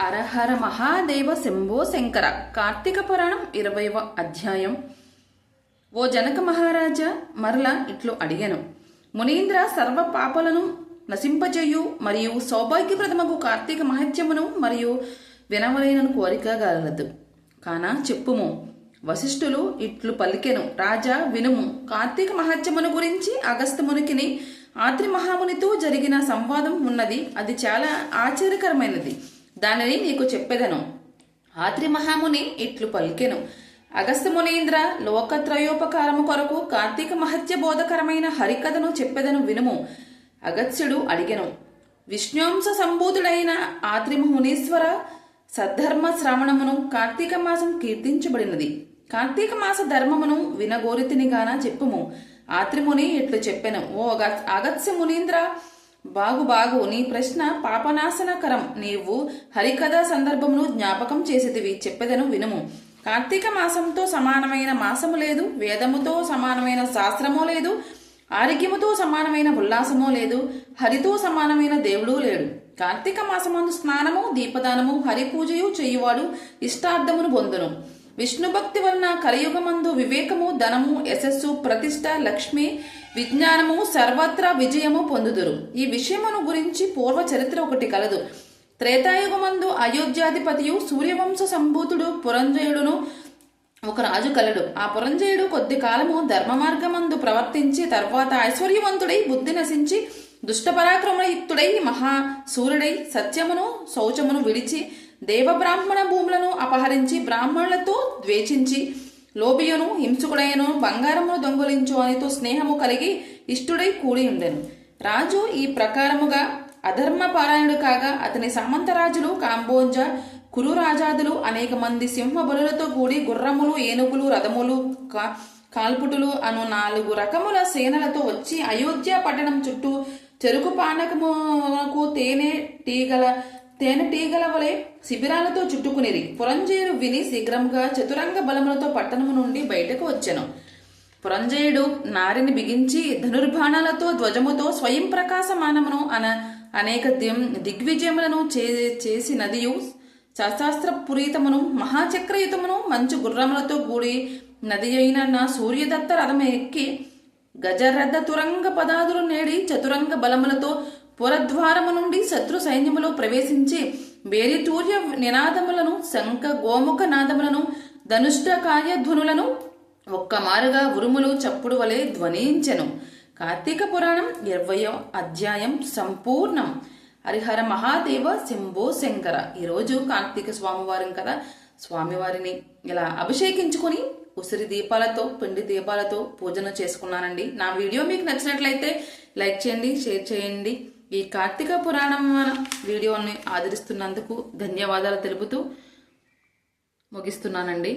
అరహర మహాదేవ శంభో శంకర. కార్తీక పురాణం ఇరవైవ అధ్యాయం. ఓ జనక మహారాజా మరల ఇట్లు అడిగాను. మునీంద్ర సర్వ పాపలను నశింపజేయు మరియు సౌభాగ్యప్రదమగు కార్తీక మహత్యమును మరియు వినవలైనను కోరిక గలదు కాన చెప్పుము వశిష్ఠులు ఇట్లు పలికెను. రాజా వినుము. కార్తీక మహత్యమును గురించి అగస్త్యమునికిని ఆత్రి మహామునితో జరిగిన సంవాదం ఉన్నది. అది చాలా ఆశ్చర్యకరమైనది. దానిని నీకు చెప్పెదను. ఆత్రి మహాముని ఇట్లు పలికెను. అగస్త్య మునీంద్ర లోకత్రయోపకారము కొరకు కార్తీక మహత్య బోధకరమైన హరికథను చెప్పెదను వినుము. అగత్స్యుడు అడిగెను. విష్ణుంశ సంభూతుడైన ఆత్రి మునీశ్వర సద్ధర్మ శ్రవణమును కార్తీక మాసం కీర్తించబడినది. కార్తీక మాస ధర్మమును వినగోరితినిగాన చెప్పుము. ఆత్రిముని ఇట్లు చెప్పెను. ఓ అగ- అగత్స్య మునీంద్ర బాగు బాగు నీ ప్రశ్న పాపనాశనకరం. నీవు హరికథ సందర్భమును జ్ఞాపకం చేసేదివి. చెప్పెదను వినుము. కార్తీక మాసంతో సమానమైన మాసము లేదు. వేదముతో సమానమైన శాస్త్రము లేదు. ఆరోగ్యముతో సమానమైన ఉల్లాసము లేదు. హరితో సమానమైన దేవుడు లేడు. కార్తీక మాసమందు స్నానము దీపదానము హరి పూజయు చేయువాడు ఇష్టార్థమును పొందును విష్ణు భక్తి వలన కలియుగమందు వివేకము ధనము యశస్సు ప్రతిష్ట లక్ష్మి విజ్ఞానము సర్వత్రా విజయము పొందుదురు. ఈ విషయమును గురించి పూర్వ చరిత్ర ఒకటి కలదు. త్రేతాయుగమందు అయోధ్యాధిపతియు సూర్యవంశ సంభూతుడు పురంజయుడును ఒక రాజు కలడు. ఆ పురంజయుడు కొద్ది కాలము ధర్మ మార్గమందు ప్రవర్తించి తర్వాత ఐశ్వర్యవంతుడై బుద్ధి నశించి దుష్టపరాక్రమయుక్తుడై మహా సూర్యుడై సత్యమును శౌచమును విడిచి దేవబ్రాహ్మణ భూములను అపహరించి బ్రాహ్మణులతో ద్వేషించి లోబియును హింసుకుడయను బంగారమును దొంగలించు అనితో స్నేహము కలిగి ఇష్టుడై కూడి ఉండెను. రాజు ఈ ప్రకారముగా అధర్మ పారాయణుడు కాగా అతని సామంతరాజులు కాంబోజ కురు రాజాదులు అనేక మంది సింహ బలులతో కూడి గుర్రములు ఏనుగులు రథములు కా- కాల్పుటులు అను నాలుగు రకముల సేనలతో వచ్చి అయోధ్య పట్టణం చుట్టూ చెరుకు పానకమునకు తేనె టీగల తేనెటీగల వలె శిబిరాలతో చుట్టుకునిరి పురంజయుడు విని శీఘ్రంగా చతురంగ బలములతో పట్టణము నుండి బయటకు వచ్చెను. పురంజయుడు నారిని బిగించి ధనుర్బాణాలతో ధ్వజముతో స్వయం ప్రకాశమానమును అన అనేక దిగ్విజయములను చే చేసి నదియు శస్త్రాస్త్ర పురీతమును మహాచక్రయుతమును మంచు గుర్రములతో కూడి నది అయిన నా సూర్యదత్త రథం ఎక్కి గజరథ తురంగ పదాదులు నేడి చతురంగ బలములతో పురద్వారము నుండి శత్రు సైన్యములో ప్రవేశించి వేరితూర్య నినాదములను శంఖ గోముఖ నాదములను ధనుష్ట కార్యధ్వనులను ఒక్కమారుగా ఉరుములు చప్పుడు వలె ధ్వనించెను. కార్తీక పురాణం ఇరవయో అధ్యాయం సంపూర్ణం. హరిహర మహాదేవ శంభో శంకర. ఈరోజు కార్తీక స్వామివారం కదా. స్వామివారిని ఇలా అభిషేకించుకొని ఉసిరి దీపాలతో పిండి దీపాలతో పూజను చేసుకున్నానండి. నా వీడియో మీకు నచ్చినట్లయితే లైక్ చేయండి షేర్ చేయండి. ఈ కార్తీక పురాణం వీడియోని ఆదరిస్తున్నందుకు ధన్యవాదాలు తెలుపుతూ ముగిస్తున్నానండి.